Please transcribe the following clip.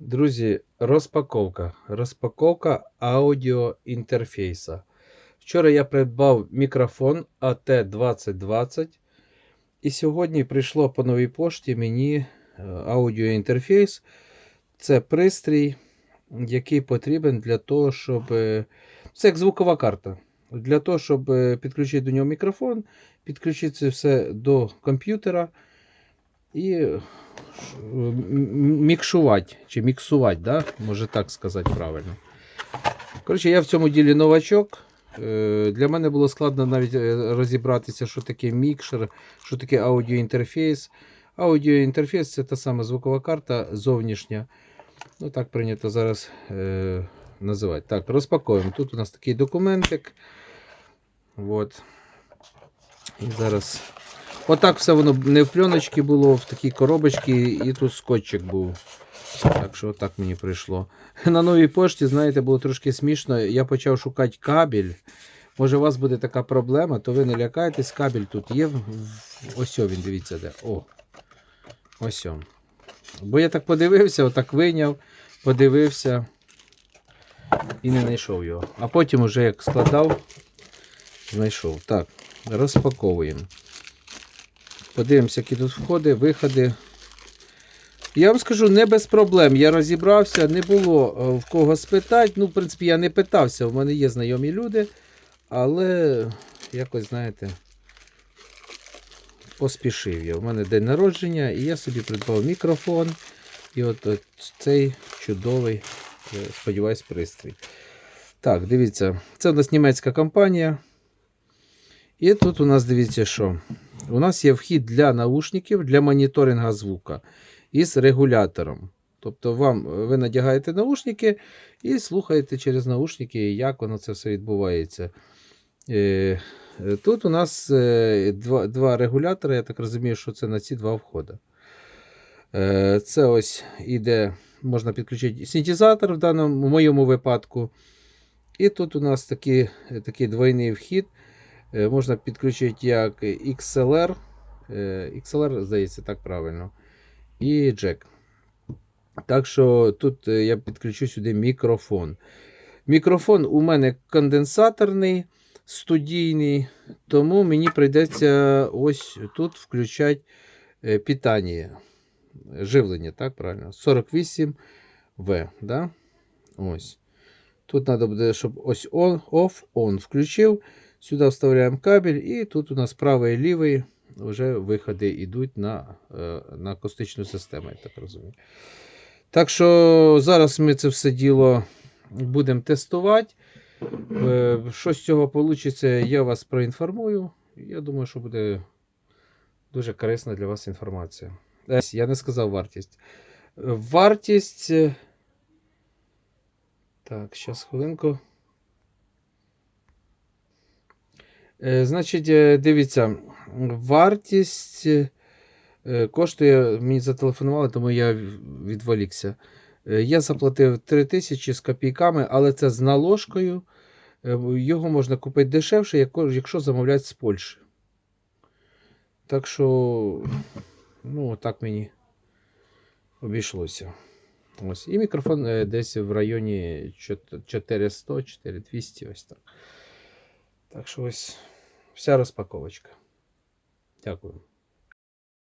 Друзі, розпаковка. Розпаковка аудіоінтерфейса. Вчора я придбав мікрофон AT2020. І сьогодні прийшло по новій пошті мені е, аудіоінтерфейс. Це пристрій, який потрібен для того, щоб. е, Це як звукова карта. Для того, щоб е, підключити до нього мікрофон, підключити все до комп'ютера і е, мікшувати, чи міксувати, да? може так сказати правильно. Коротше, я в цьому ділі новачок. Е, Для мене було складно навіть е, розібратися, що таке мікшер, що таке аудіоінтерфейс. Аудіоінтерфейс це та сама звукова карта зовнішня. Ну, так прийнято зараз е, називати. Так, розпаковуємо. Тут у нас такий документик. От. І зараз. Отак все воно не в пленочці було, в такій коробочці, і тут скотчик був. Так що отак мені прийшло. На новій пошті, знаєте, було трошки смішно. Я почав шукати кабель. Може, у вас буде така проблема, то ви не лякайтесь, кабель тут є. Ось він, дивіться, де. О. Ось он. Бо я так подивився, отак вийняв, подивився і не знайшов його. А потім, уже як складав, знайшов. Так, розпаковуємо. Подивимося, які тут входи, виходи. Я вам скажу, не без проблем. Я розібрався, не було е, в кого спитати. Ну, в принципі, я не питався, в мене є знайомі люди, але якось, знаєте, поспішив я. У мене день народження, і я собі придбав мікрофон. І от, от цей чудовий, е, сподіваюсь, пристрій. Так, дивіться, це у нас німецька компанія. І тут у нас дивіться, що. У нас є вхід для наушників для моніторинга звука із регулятором. Тобто вам ви надягаєте наушники і слухаєте через наушники, як воно це все відбувається. Е, е, Тут у нас е, два, два регулятори, я так розумію, що це на ці два входи. Е, Це ось іде, можна підключити синтезатор в даному в моєму випадку. І тут у нас такий, такий двойний вхід. Е, Можна підключити як XLR. е, XLR, здається, так правильно. І джек. Так що тут е, я підключу сюди мікрофон. Мікрофон у мене конденсаторний, студійний, тому мені прийдеться ось тут включати питання. Живлення, так, правильно? 48В. Да? Ось. Тут треба буде, щоб ось on, off, on включив. Сюди вставляємо кабель, і тут у нас правий і лівий вже виходи йдуть на, е, на акустичну систему, я так розумію. Так що зараз ми це все діло будемо тестувати. Е, Що з цього вийде, я вас проінформую. Я думаю, що буде дуже корисна для вас інформація. Е, Я не сказав вартість. Вартість. Так, зараз хвилинку. Е, Значить, е, дивіться, вартість е, коштує, мені зателефонували, тому я відволікся. Е, Я заплатив 3 тисячі з копійками, але це з наложкою. Е, Його можна купити дешевше, якщо замовляють з Польщі. Так що, ну, так мені обійшлося. Ось. І мікрофон е, десь в районі 400-4200, ось так. Так що ось вся розпаковочка. Дякую.